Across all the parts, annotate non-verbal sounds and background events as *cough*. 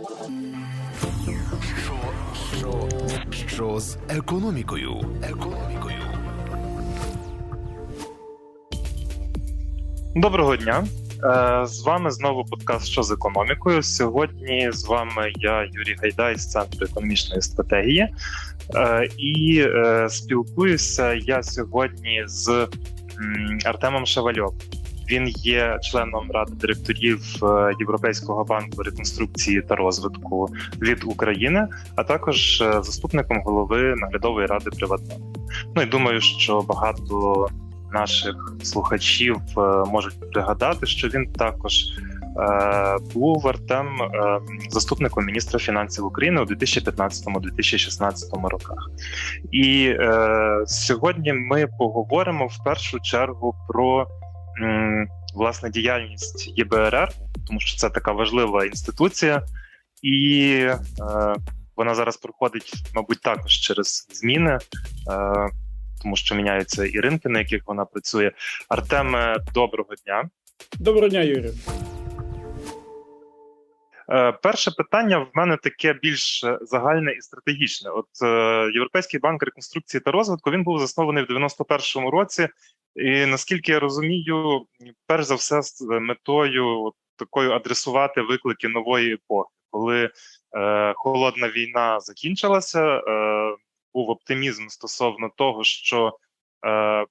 Що, що, що з економікою? Економікою. Доброго дня. Е, З вами знову подкаст Що з економікою. Сьогодні з вами я, Юрій Гайдай з Центру економічної стратегії. Е, І е, спілкуюся я сьогодні з Артемом Шавальок. Він є членом ради директорів е, Європейського банку реконструкції та розвитку від України, а також е, заступником голови наглядової ради Приватбанку. Ну і думаю, що багато наших слухачів е, можуть пригадати, що він також був Артем заступником міністра фінансів України у 2015-2016 роках. І е, сьогодні ми поговоримо в першу чергу про власне діяльність ЄБРР, тому що це така важлива інституція, і е, вона зараз проходить, мабуть, також через зміни. Е, тому що міняються і ринки, на яких вона працює. Артеме, доброго дня. Доброго дня, Юрій. Е, Перше питання в мене таке більш загальне і стратегічне. От Європейський банк реконструкції та розвитку він був заснований в 91-му році, і наскільки я розумію, перш за все з метою от такою адресувати виклики нової епохи, коли е, холодна війна закінчилася. Е, був оптимізм стосовно того, що е,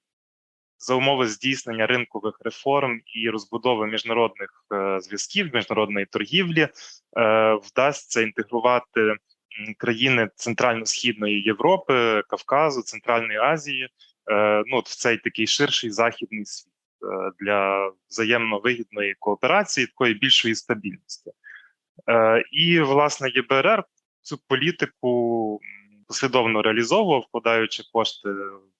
за умови здійснення ринкових реформ і розбудови міжнародних е, зв'язків, міжнародної торгівлі е, вдасться інтегрувати країни Центрально-східної Європи, Кавказу, Центральної Азії, ну в цей такий ширший західний світ е, для взаємно вигідної кооперації, такої більшої стабільності. Е, і власне ЄБРР цю політику послідовно реалізовував, вкладаючи кошти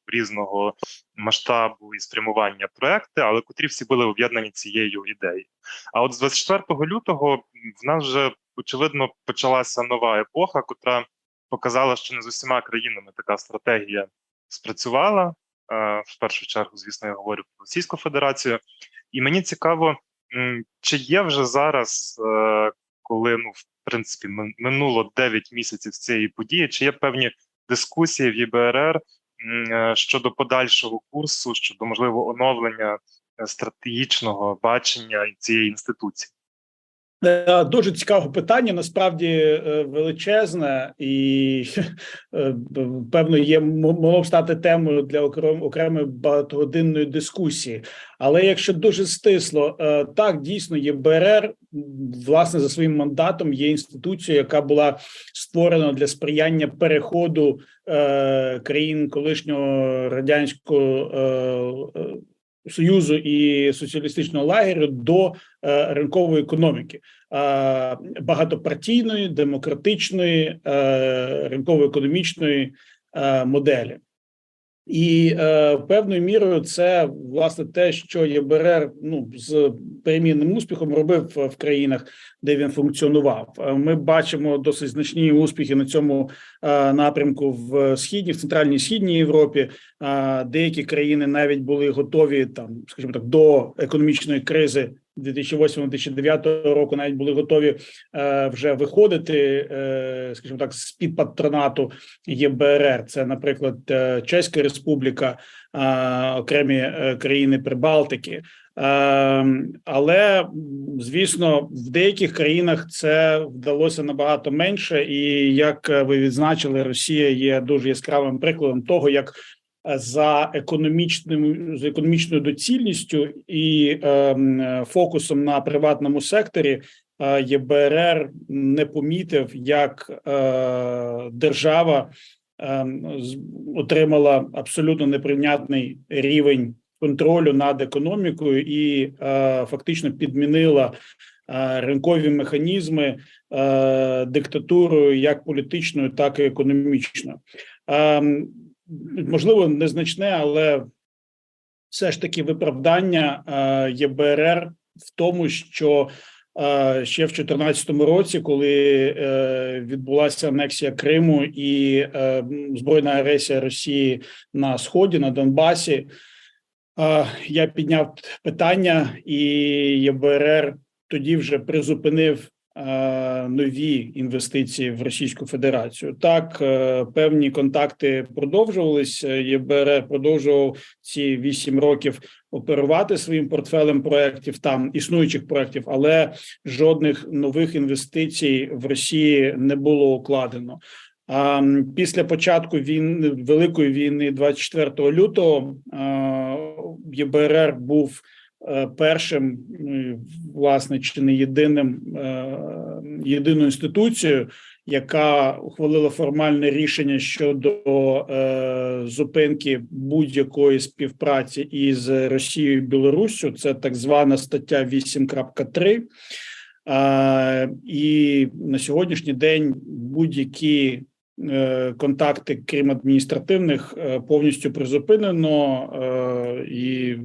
різного масштабу і спрямування проекти, але котрі всі були об'єднані цією ідеєю. А от з 24 лютого в нас вже очевидно почалася нова епоха, котра показала, що не з усіма країнами така стратегія спрацювала. Е, В першу чергу, звісно, я говорю про Російську Федерацію. І мені цікаво, чи є вже зараз, е, коли ну в принципі ми- минуло 9 місяців цієї події, чи є певні дискусії в ЄБРР е, щодо подальшого курсу, щодо можливо оновлення стратегічного бачення цієї інституції? Е, Дуже цікаве питання. Насправді е, величезне, і *laughs* е, певно є могло б стати темою для окрем- окремої багатогодинної дискусії. Але якщо дуже стисло, так дійсно м, власне за своїм мандатом є інституцією, яка була створена для сприяння переходу країн колишнього радянського. Союзу і соціалістичного лагерю до е, ринкової економіки е, багатопартійної, демократичної, е, ринково-економічної моделі. І е, певною мірою це власне те, що ЄБРР ну з перемінним успіхом робив в- країнах, де він функціонував. Е, Ми бачимо досить значні успіхи на цьому е, напрямку в східній, в центральній східній Європі. Е, Деякі країни навіть були готові там, скажімо так, до економічної кризи 2008-2009 року, навіть були готові е, вже виходити, е, скажімо так, з під патронату ЄБРР. Це, наприклад, е, Чеська Республіка, окремі країни Прибалтики. Але звісно, в деяких країнах це вдалося набагато менше, і як ви відзначили, Росія є дуже яскравим прикладом того, як за економічним за економічною доцільністю і е, фокусом на приватному секторі е, ЄБРР не помітив, як е, держава е, з- отримала абсолютно неприйнятний рівень контролю над економікою і е, фактично підмінила е, ринкові механізми е, диктатурою як політичною, так і економічною. Можливо, незначне, але все ж таки виправдання е, ЄБРР в тому, що е, ще в 2014 році, коли е, відбулася анексія Криму і збройна агресія Росії на сході на Донбасі, я підняв питання, і ЄБРР тоді вже призупинив нові інвестиції в Російську Федерацію. Так, е, певні контакти продовжувалися. ЄБРР продовжував ці вісім років оперувати своїм портфелем проєктів там існуючих проєктів, але жодних нових інвестицій в Росії не було укладено. А після початку війни великої війни, 24 лютого, е, ЄБРР був е, першим, ну, власне, чи не єдиним е, єдиною інституцією, яка ухвалила формальне рішення щодо е, зупинки будь-якої співпраці із Росією і Білоруссю. Це так звана стаття 8.3. А, і на сьогоднішній день будь-які е, контакти, крім адміністративних, е, повністю призупинено, е, і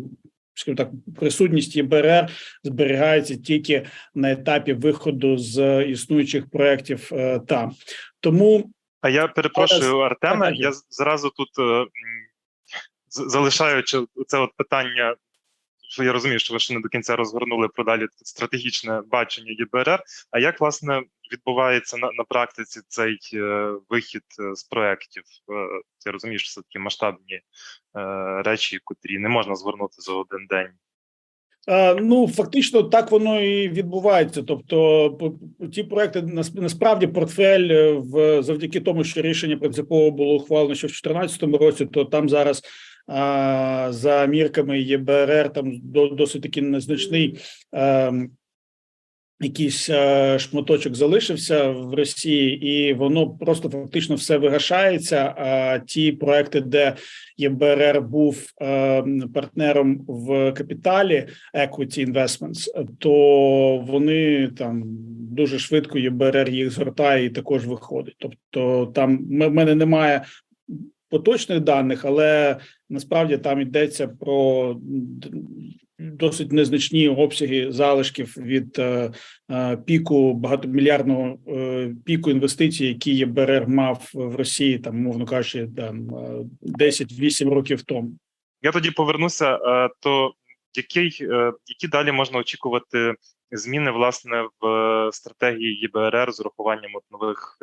скажімо так, присутність ЄБРР зберігається тільки на етапі виходу з існуючих проєктів е, там. Тому А я перепрошую, Артеме, Так, я зразу тут е, залишаючи це от питання, що я розумію, що ви ще не до кінця розгорнули про далі стратегічне бачення ЄБРР. А як власне відбувається на, на практиці цей е, вихід е, з проєктів? Е, я розумію, що це такі масштабні е, речі, котрі не можна згорнути за один день. Ну фактично так воно і відбувається. Тобто, ті проекти насправді портфель е, в завдяки тому, що рішення принципово було ухвалено ще в 2014 році, то там зараз за мірками ЄБРР там досить таки незначний. Якийсь е, шматочок залишився в Росії, і воно просто фактично все вигашається. А ті проекти, де ЄБРР був е, партнером в капіталі Equity Investments, то вони там дуже швидко ЄБРР їх згортає і також виходить. Тобто, там в мене немає поточних даних, але насправді там йдеться про досить незначні обсяги залишків від е, е, піку багатомільярдного е, піку інвестицій, які ЄБРР мав в Росії, там мовно кажучи, там е, 10-8 років тому. Я тоді повернуся. То який, які далі можна очікувати зміни власне в стратегії ЄБРР з урахуванням от нових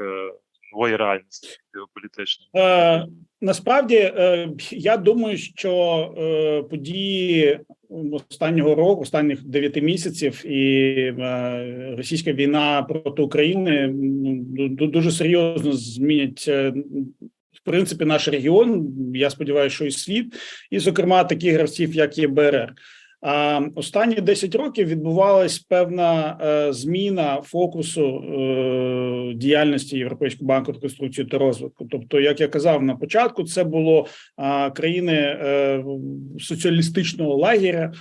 нової реальності геополітичної? Е, насправді, е, я думаю, що е, події останнього року, останніх дев'яти місяців, і е, російська війна проти України ну, дуже серйозно змінять. е, В принципі, наш регіон, я сподіваюся, що і світ, і, зокрема, таких гравців, як ЄБРР. Останні 10 років відбувалась певна е, зміна фокусу е, діяльності Європейського банку реконструкції та розвитку. Тобто, як я казав на початку, це було країни е, соціалістичного лагеря.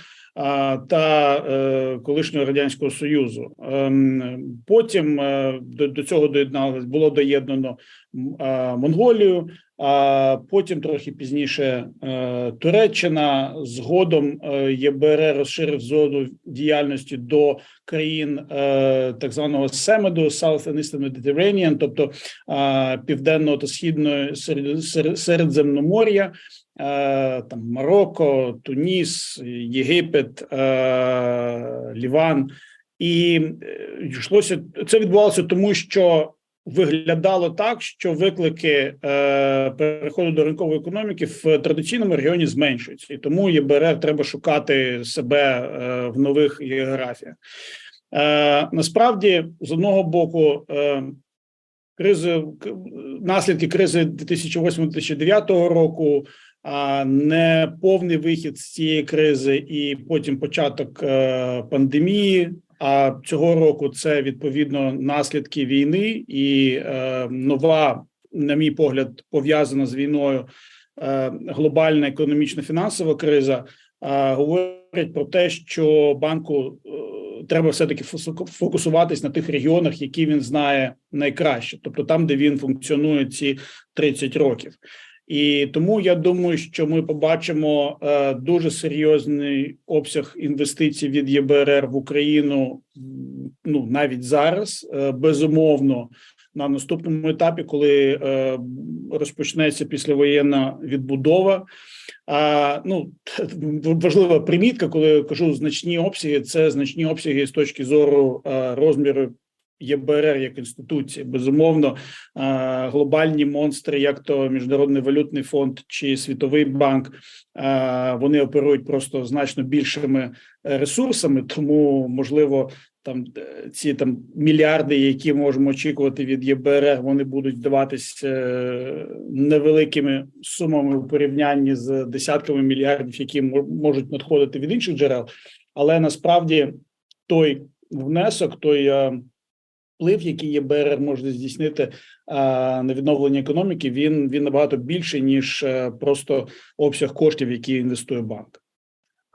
Та е, колишнього радянського союзу Ем, потім е, до, цього доєдналось було доєднано Монголію, а потім трохи пізніше е, Туреччина. Згодом ЄБР розширив зону діяльності до країн так званого СЕМЕДу, South and Eastern Mediterranean, тобто південного та східної серед, серед, Середземномор'я, там Марокко, Туніс, Єгипет, е, Ліван. І е, йшлося це відбувалося тому, що виглядало так, що виклики е, переходу до ринкової економіки в традиційному регіоні зменшуються, і тому ЄБРР треба шукати себе е, в нових географіях. Е, насправді, з одного боку, е, кризи наслідки кризи 2008-2009 року. А не повний вихід з цієї кризи, і потім початок е, пандемії. А цього року це відповідно наслідки війни і е, нова, на мій погляд, пов'язана з війною е, глобальна економічно-фінансова криза. говорять про те, що банку треба все таки фокусуватись на тих регіонах, які він знає найкраще, тобто там, де він функціонує ці 30 років. І тому я думаю, що ми побачимо е, дуже серйозний обсяг інвестицій від ЄБРР в Україну. Ну навіть зараз, е, безумовно, на наступному етапі, коли е, розпочнеться післявоєнна відбудова. А ну *laughs* важлива примітка, коли я кажу значні обсяги, це значні обсяги з точки зору е, розміру ЄБРР як інституції. Безумовно, е, глобальні монстри, як то Міжнародний валютний фонд чи Світовий банк, е, вони оперують просто значно більшими е, ресурсами, тому можливо. Там ці там мільярди, які можемо очікувати від ЄБРР, вони будуть здаватись е, невеликими сумами у порівнянні з десятками мільярдів, які можуть надходити від інших джерел. Але насправді той внесок, той вплив, який ЄБРР може здійснити на відновлення економіки, він він набагато більший ніж е, просто обсяг коштів, які інвестує банк.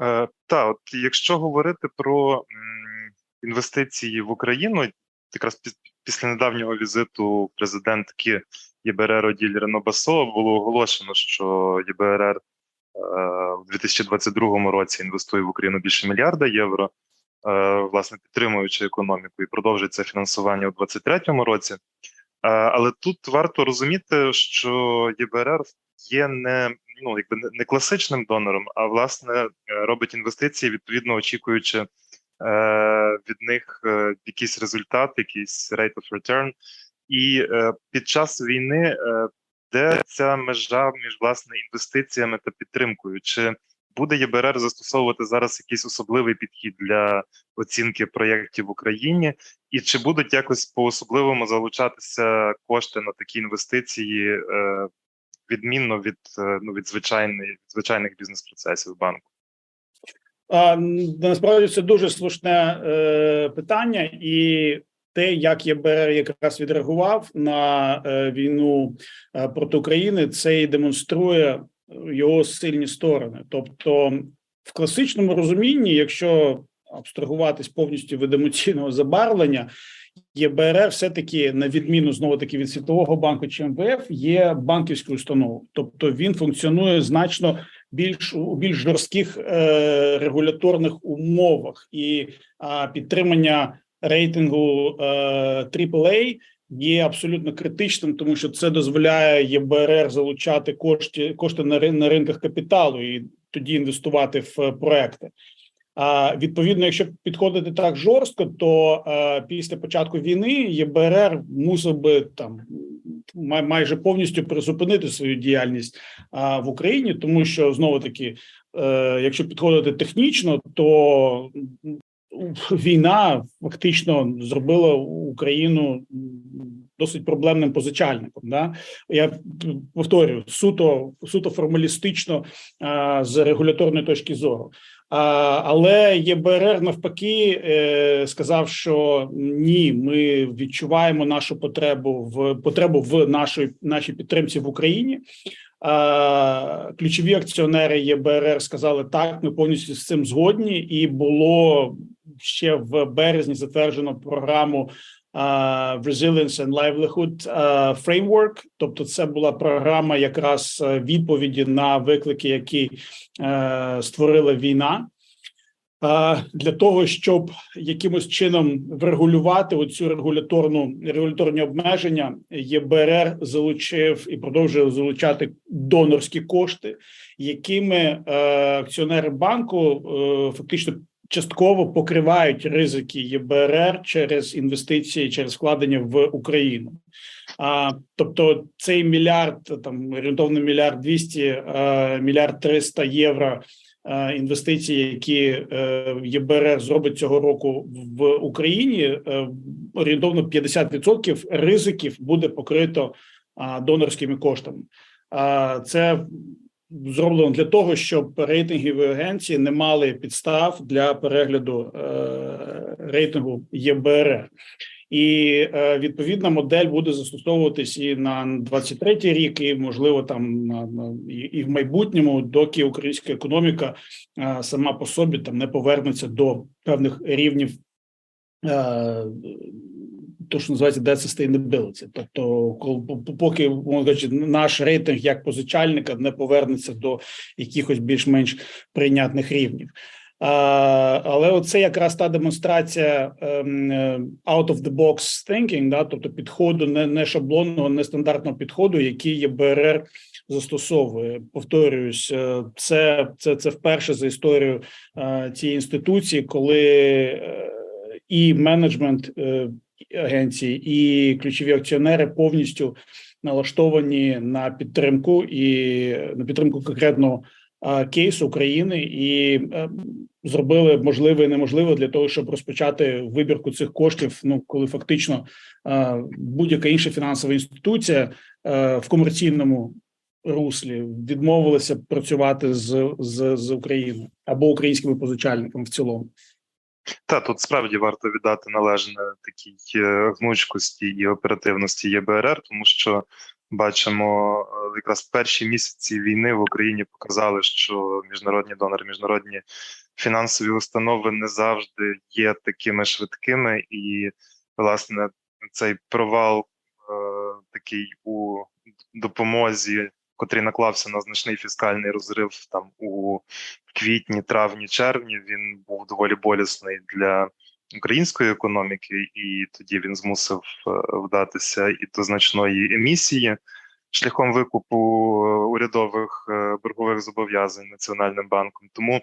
Е, та, от якщо говорити про інвестиції в Україну, якраз піс- після недавнього візиту президентки ЄБРР Оділь Ренобасо було оголошено, що ЄБРР е, в 2022 році інвестує в Україну більше мільярда євро, власне підтримуючи економіку, і продовжить це фінансування у 2023 році. Е, але тут варто розуміти, що ЄБРР є не ну якби не- класичним донором, а власне е, робить інвестиції, відповідно очікуючи е, від них е, якийсь результат, якийсь rate of return. І е, під час війни, е, де ця межа між власне інвестиціями та підтримкою? Чи буде ЄБРР застосовувати зараз якийсь особливий підхід для оцінки проєктів в Україні, і чи будуть якось по особливому залучатися кошти на такі інвестиції е, відмінно від е, ну від звичайної від звичайних бізнес-процесів банку? А, насправді це дуже слушне е, питання, і те, як ЄБР якраз відреагував на е, війну е, проти України, це і демонструє його сильні сторони. Тобто, в класичному розумінні, якщо абстрагуватись повністю від емоційного забарвлення, ЄБРР все-таки, на відміну знову таки від Світового банку чи МВФ, є банківською установою, тобто він функціонує значно більш у більш жорстких е, регуляторних умовах і а, підтримання рейтингу е, AAA є абсолютно критичним, тому що це дозволяє ЄБРР залучати кошти кошти на, на ринках капіталу і тоді інвестувати в е, проекти. А відповідно, якщо підходити так жорстко, то е, після початку війни ЄБРР мусив би там май- майже повністю призупинити свою діяльність а, в Україні, тому що знову таки, е, якщо підходити технічно, то війна фактично зробила Україну досить проблемним позичальником. Да? Я повторюю суто суто формалістично а, з регуляторної точки зору. А, але ЄБРР навпаки е, сказав, що ні, ми відчуваємо нашу потребу в потребу в нашої нашій підтримці в Україні. А, ключові акціонери ЄБРР сказали так, ми повністю з цим згодні, і було ще в березні затверджено програму Resilience and Livelihood а, Framework. Тобто, це була програма якраз е, відповіді на виклики, які е, створила війна. Для того щоб якимось чином врегулювати оцю регуляторну регуляторні обмеження, ЄБРР залучив і продовжує залучати донорські кошти, якими е, акціонери банку е, фактично частково покривають ризики ЄБРР через інвестиції, через вкладення в Україну. А тобто цей мільярд там орієнтовно мільярд 200, е, мільярд 300 євро е, інвестиції, які е, ЄБРР зробить цього року в Україні, орієнтовно 50% ризиків буде покрито донорськими коштами. А це зроблено для того, щоб рейтингові агенції не мали підстав для перегляду е, рейтингу ЄБРР. І е, відповідна модель буде застосовуватись і на 23-й рік, і можливо там на, і в майбутньому, доки українська економіка е, сама по собі там не повернеться до певних рівнів. То, що називається debt sustainability. Тобто, поки кажучи, наш рейтинг як позичальника не повернеться до якихось більш-менш прийнятних рівнів. А, але оце якраз та демонстрація ем, е, out of the box thinking, да, тобто підходу не, не шаблонного, не стандартного підходу, який ЄБРР застосовує. Повторююсь, е, це це, це вперше за історію е, цієї інституції, коли і менеджмент агенції і ключові акціонери повністю налаштовані на підтримку і на підтримку конкретного кейсу України і е, зробили можливе і неможливе для того, щоб розпочати вибірку цих коштів. Ну коли фактично будь-яка інша фінансова інституція е, в комерційному руслі відмовилася працювати з, з, з Україною або українськими позичальниками в цілому. Та тут справді варто віддати належне такій е, гнучкості і оперативності ЄБРР, тому що бачимо е, якраз перші місяці війни в Україні показали, що міжнародні донори, міжнародні фінансові установи не завжди є такими швидкими, і власне цей провал е, такий у допомозі. Котрий наклався на значний фіскальний розрив там у квітні, травні, червні. Він був доволі болісний для української економіки, і тоді він змусив е, вдатися і до значної емісії шляхом викупу урядових е, боргових зобов'язань національним банком. Тому е,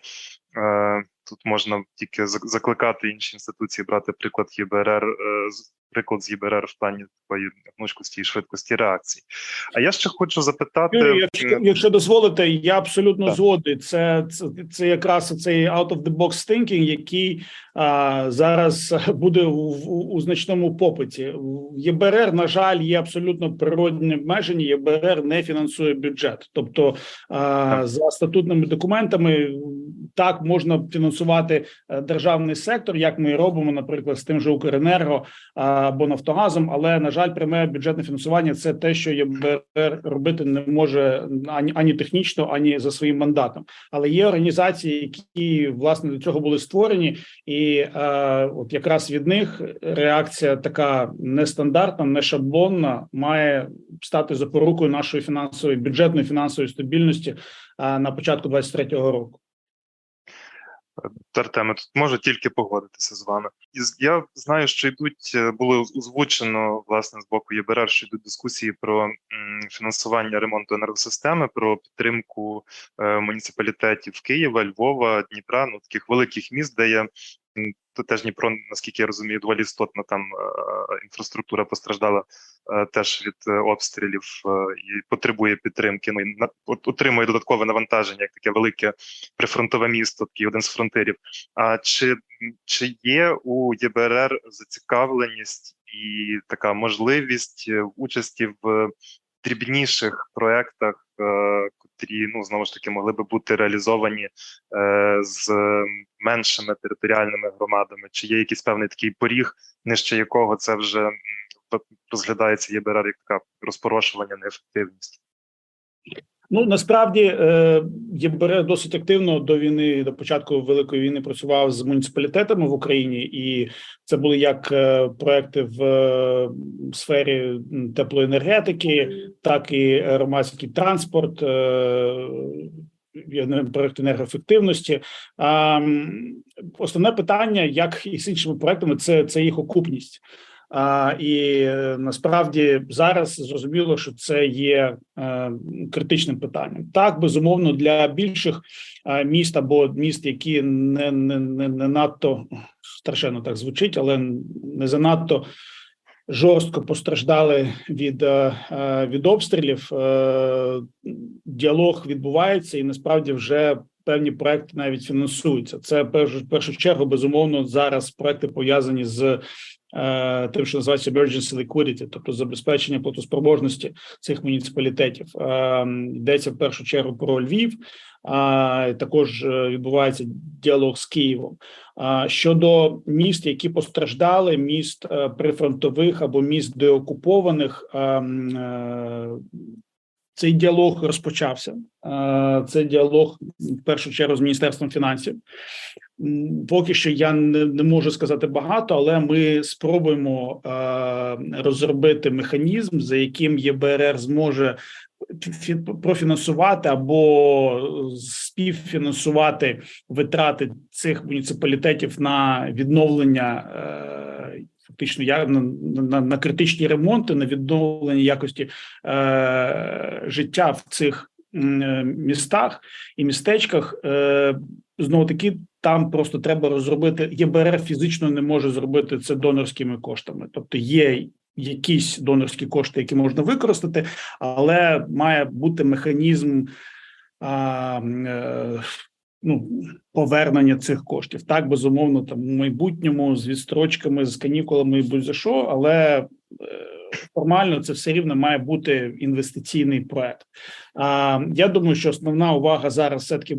тут можна тільки закликати інші інституції брати приклад ЄБРР е, приклад з ЄБРР в плані такої гнучкості і швидкості реакції. А я ще хочу запитати, Юрій, якщо, якщо дозволите, я абсолютно Так. згодний. Це, це це якраз цей out of the box thinking, який а, зараз буде у, у, у значному попиті. ЄБРР, на жаль, є абсолютно природні обмеження. ЄБРР не фінансує бюджет, тобто а, за статутними документами так можна фінансувати е, державний сектор, як ми і робимо, наприклад, з тим же Укренерго або Нафтогазом. Але на жаль, пряме бюджетне фінансування це те, що ЄБР робити не може ані ані технічно, ані за своїм мандатом. Але є організації, які власне до цього були створені, і е, от якраз від них реакція така нестандартна, не шаблонна, має стати запорукою нашої фінансової бюджетної фінансової стабільності е, на початку 23-го року. Артеме, тут можу тільки погодитися з вами. І я знаю, що йдуть е, було озвучено власне з боку ЄБРР, що йдуть дискусії про фінансування ремонту енергосистеми, про підтримку е, муніципалітетів Києва, Львова, Дніпра, ну таких великих міст, де є теж Дніпро, наскільки я розумію, доволі істотна там е, інфраструктура постраждала е, теж від е, обстрілів і потребує підтримки. Ну і отримує додаткове навантаження, як таке велике прифронтове місто, такий один з фронтирів. А чи, чи є у ЄБРР зацікавленість і така можливість участі в дрібніших проектах, котрі ну знову ж таки могли би бути реалізовані е, з меншими територіальними громадами? Чи є якийсь певний такий поріг, нижче якого це вже розглядається ЄБРР як така розпорошування неефективність? Ну насправді е, ЄБР досить активно до війни, до початку великої війни працював з муніципалітетами в Україні, і це були як е, проекти в е, сфері теплоенергетики, так і громадський транспорт. Е, проект енергоефективності. Основне питання, як і з іншими проектами, це, це їх окупність. А, і е, насправді зараз зрозуміло, що це є е, критичним питанням. Так, безумовно, для більших е, міст або міст, які не, не, не, не надто страшенно так звучить, але не занадто жорстко постраждали від, е, е, від обстрілів. Е, діалог відбувається, і насправді вже певні проекти навіть фінансуються. Це першу першу чергу, безумовно, зараз проекти пов'язані з тим, що називається emergency liquidity, тобто забезпечення платоспроможності цих муніципалітетів. Е, Йдеться в першу чергу про Львів. А також е, відбувається діалог з Києвом. Щодо міст, які постраждали, міст е, прифронтових або міст деокупованих, е, м, е, цей діалог розпочався. Е, Це діалог в першу чергу з міністерством фінансів. Поки що я не, не можу сказати багато, але ми спробуємо е, розробити механізм, за яким ЄБРР зможе фі- профінансувати або співфінансувати витрати цих муніципалітетів на відновлення. е, Фактично, я на, на, на критичні ремонти, на відновлення якості е, життя в цих е, містах і містечках. Е, знову таки там просто треба розробити ЄБРР фізично не може зробити це донорськими коштами, тобто є. Якісь донорські кошти, які можна використати, але має бути механізм а, е, ну, повернення цих коштів. Так, безумовно, там в майбутньому з відстрочками, з канікулами і будь-за що, але е, формально це все рівно має бути інвестиційний проект. А я думаю, що основна увага зараз все таки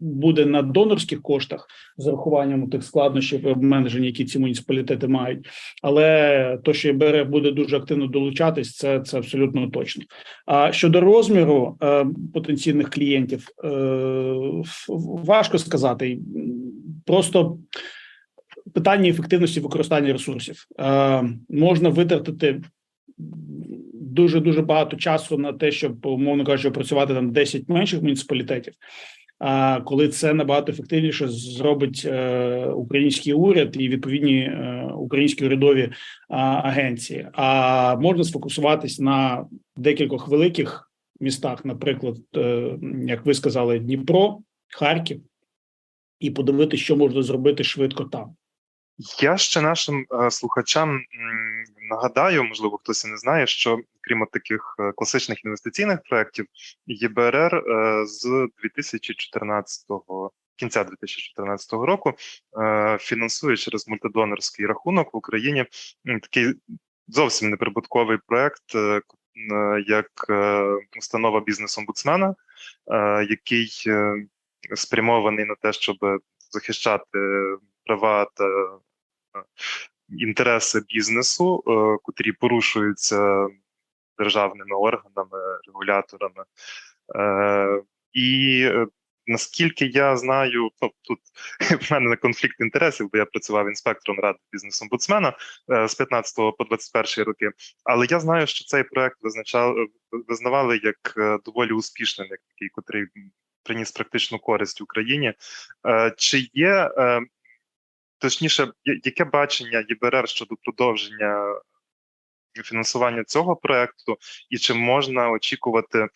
буде на донорських коштах з урахуванням тих складнощів обмежень, які ці муніципалітети мають. Але то, що ЄБР буде дуже активно долучатись, це це абсолютно точно. А щодо розміру е, потенційних клієнтів, е, важко сказати. Просто питання ефективності використання ресурсів е, можна витратити. Дуже дуже багато часу на те, щоб умовно кажучи, працювати там 10 менших муніципалітетів, коли це набагато ефективніше зробить е, український уряд і відповідні е, українські урядові агенції, а можна сфокусуватись на декількох великих містах, наприклад, е, як ви сказали, Дніпро, Харків, і подивитися, що можна зробити швидко там. Я ще нашим е, слухачам нагадаю, можливо, хтось і не знає, що крім таких е, класичних інвестиційних проєктів, ЄБРР е, з 2014 кінця 2014 року е, фінансує через мультидонорський рахунок в Україні такий зовсім неприбутковий проект, як установа бізнес-омбудсмена, який спрямований на те, щоб захищати права та інтереси бізнесу, е, котрі порушуються державними органами, регуляторами. Е, і е, наскільки я знаю, ну, тут *laughs* в мене конфлікт інтересів, бо я працював інспектором ради бізнес-омбудсмена з 15 по 21 роки. Але я знаю, що цей проект визначав визнавали як доволі успішним, як такий, котрий приніс практичну користь Україні. Чи є точніше, яке бачення ЄБРР щодо продовження фінансування цього проекту, і чи можна очікувати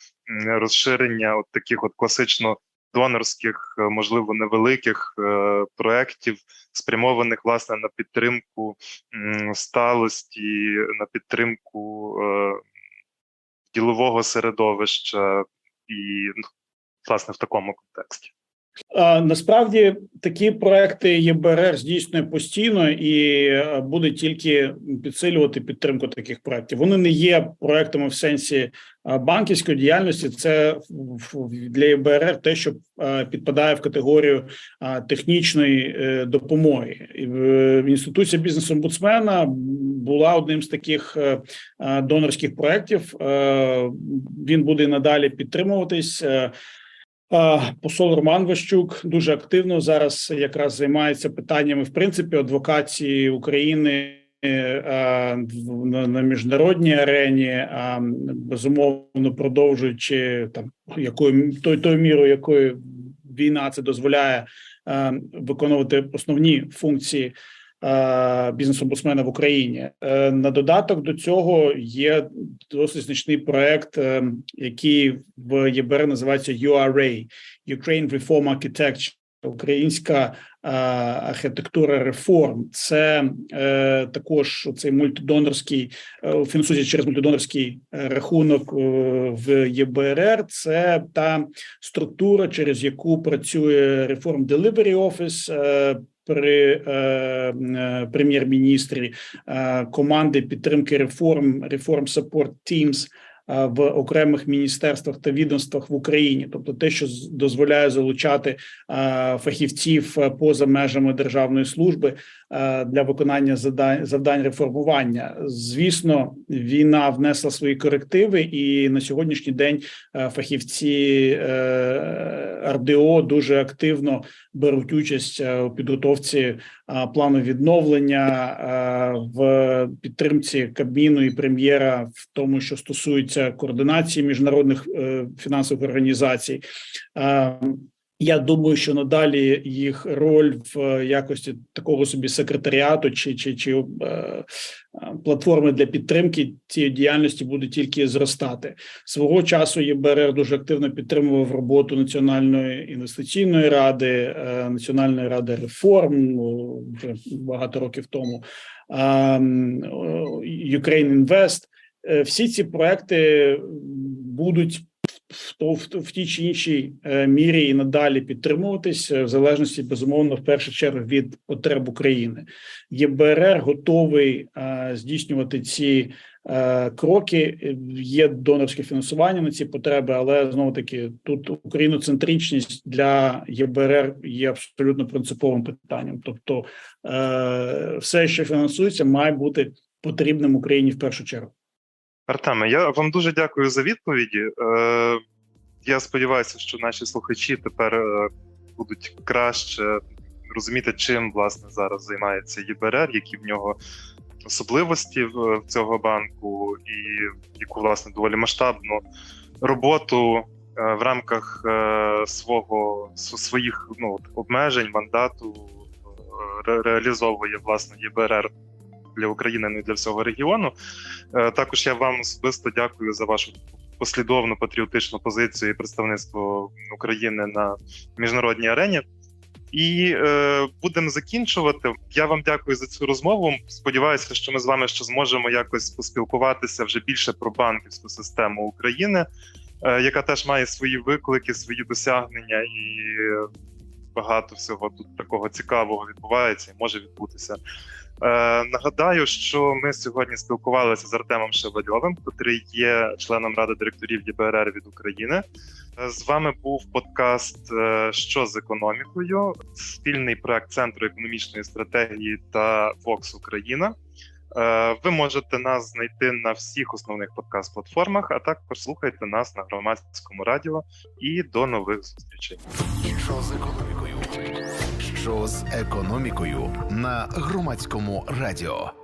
розширення от таких от класично донорських, е, можливо, невеликих е, проєктів, спрямованих власне на підтримку сталості, на підтримку е, ділового середовища і ну, власне в такому контексті? Насправді такі проекти ЄБРР здійснює постійно і е, буде тільки підсилювати підтримку таких проектів. Вони не є проектами в сенсі е, банківської діяльності. Це для ЄБРР те, що е, підпадає в категорію технічної допомоги. Інституція бізнес-омбудсмена була одним з таких донорських проектів. Він буде надалі підтримуватись. Посол Роман Ващук дуже активно зараз якраз займається питаннями в принципі адвокації України е, на міжнародній арені, безумовно продовжуючи там якою той той мірою, якою війна це дозволяє виконувати основні функції. Е, бізнес-омбудсмена в Україні. Е, на додаток до цього є досить значний проект, е, який в ЄБР називається URA – Ukraine Reform Architecture. Українська архітектура реформ це е, також цей мультидонорський е, фінансується через мультидонорський рахунок е, в ЄБРР. Це та структура, через яку працює Reform Delivery Office, е, при е, е, прем'єр-міністрі е, команди підтримки реформ реформ Support Teams в окремих міністерствах та відомствах в Україні, тобто те, що дозволяє залучати фахівців поза межами державної служби для виконання завдань завдань реформування. Звісно, війна внесла свої корективи, і на сьогоднішній день фахівці РДО дуже активно беруть участь у підготовці плану відновлення в підтримці Кабміну і прем'єра в тому, що стосується координації міжнародних е, фінансових організацій. Я думаю, що надалі їх роль в е, якості такого собі секретаріату чи чи, чи е, платформи для підтримки цієї діяльності буде тільки зростати. Свого часу ЄБРР дуже активно підтримував роботу Національної інвестиційної ради, е, Національної ради реформ ну, вже багато років тому. е, м, е, Ukraine Invest. Е, Всі ці проекти будуть в, в, тій чи іншій е, мірі і надалі підтримуватись е, в залежності безумовно в першу чергу від потреб України. ЄБРР готовий е, здійснювати ці кроки. Є донорське фінансування на ці потреби, але знову таки тут україноцентричність для ЄБРР є абсолютно принциповим питанням. Тобто, все, що фінансується, має бути потрібним Україні в першу чергу. Артеме, я вам дуже дякую за відповіді. Е, я сподіваюся, що наші слухачі тепер е, будуть краще розуміти, чим власне зараз займається ЄБРР, які в нього особливості в, цього банку, і яку власне доволі масштабну роботу е, в рамках свого своїх ну, обмежень, мандату ре- реалізовує власне ЄБРР для України, і для всього регіону. Е, Також я вам особисто дякую за вашу послідовну патріотичну позицію і представництво України на міжнародній арені. І е, будемо закінчувати. Я вам дякую за цю розмову. Сподіваюся, що ми з вами ще зможемо якось поспілкуватися вже більше про банківську систему України, е, яка теж має свої виклики, свої досягнення, і багато всього тут такого цікавого відбувається і може відбутися. Е, нагадаю, що ми сьогодні спілкувалися з Артемом Шевальовим, який є членом ради директорів ЄБРР від України. Е, З вами був подкаст е, Що з економікою, спільний проект Центру економічної стратегії та Vox Україна. Е, Ви можете нас знайти на всіх основних подкаст-платформах, а також слухайте нас на громадському радіо. І до нових зустрічей. Що з економікою? Що з економікою на громадському радіо?